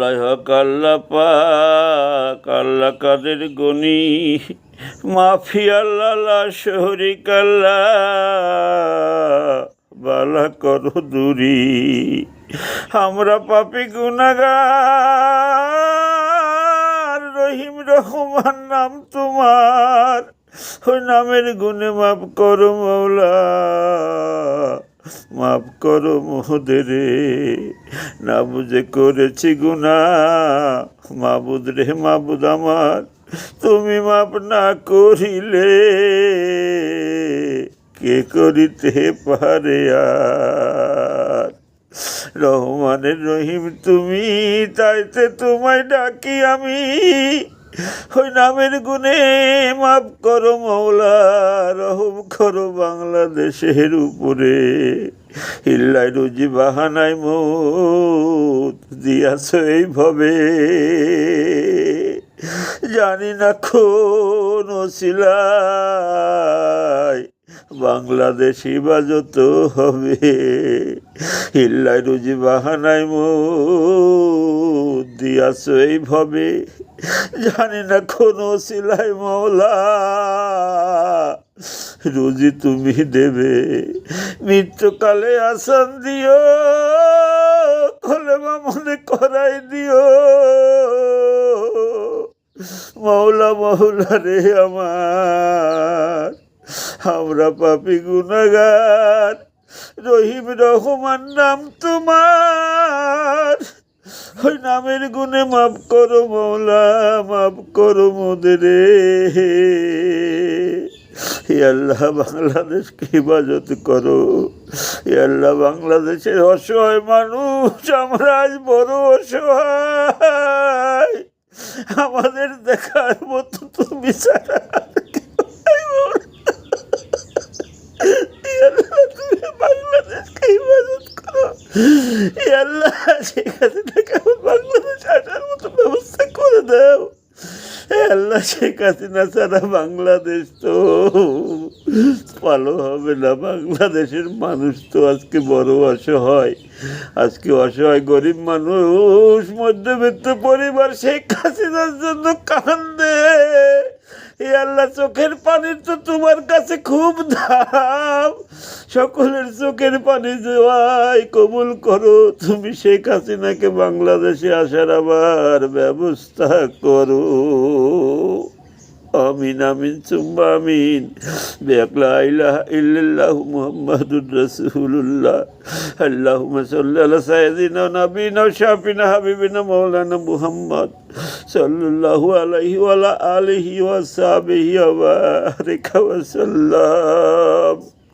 আল্লাহ পাক আল্লাহ কাদের গনি মাফি আল্লাহ লা শরিক আল্লাহ বালা করো দূরি। আমরা পাপি গুনাগার রহিম রহমান নাম তোমার ওই নামের গুণে মাফ করো মৌলা মাফ করো মোহদেরে না বুঝে করেছি গুনা মাবুদ রে, মাবুদ আমার, তুমি মাপ না করিলে। কে করিতে পারে আর? রহমানের রহিম, তুমি তাইতে তোমায় ডাকি আমি। ওই নামের গুণে মাফ করো মৌলা, রহম করো বাংলাদেশের উপরে। ইল্লাই রুজি বাহানাই মত দিয়াছ এইভাবে। জানি না কোন শিলায় বাংলাদেশ হিফাজত হবে। হিল্লাই রুজি বাহানায় মত দিয়াছ এইভাবে। জানি না কোন সিলাই মৌলা রুজি তুমি দেবে। মৃত্যুকালে আসান দিও। কলেমা মনে করাই দিও। মৌলা মৌলা রে আমার। আমরা পাপি গুনাগার রহিম রহমান নাম তোমার। ওই নামের গুণে মাফ করো মৌলা, মাফ করো মোদের। হে আল্লাহ, বাংলাদেশকে হেফাজত করো। হে আল্লাহ, বাংলাদেশের অসহায় মানুষ, আমরা আজ বড় অসহায়। আমাদের দেখার মতো তুমি ছাড়া আর কেউ নাই মৌলা। হে আল্লাহ, তুমি বাংলাদেশকে হেফাজত করো হে বাংলাদেশ মতো ব্যবস্থা করে দাও। আল্লাহ ছাড়া বাংলাদেশ তো ভালো হবে না। বাংলাদেশের মানুষ তো আজকে বড় অসহায়। আজকে অসহায় গরিব মানুষ, মধ্যবিত্ত পরিবার শেখ হাসিনার জন্য কান্দে। আল্লাহ চোখের পানির তো তোমার কাছে খুব দাম। সকলের চোখের পানি জোয়াই কবুল করো, তুমি শেখ হাসিনাকে বাংলাদেশে আসার আবার ব্যবস্থা করো। আমিন আমিন, সুম্মা আমিন। বেকলা ইলাহা ইল্লাল্লাহ মুহাম্মাদুর রাসূলুল্লাহ। আল্লাহুম্মা সাল্লি আলা সাইয়্যিদিনা ওয়া শাফিনা হাবিবিনা মাওলানা মুহাম্মদ সাল্লাল্লাহু আলাইহি ওয়া আলা আলিহি ওয়া সাহবিহি ওয়া বারিকা ওয়া সাল্লাম।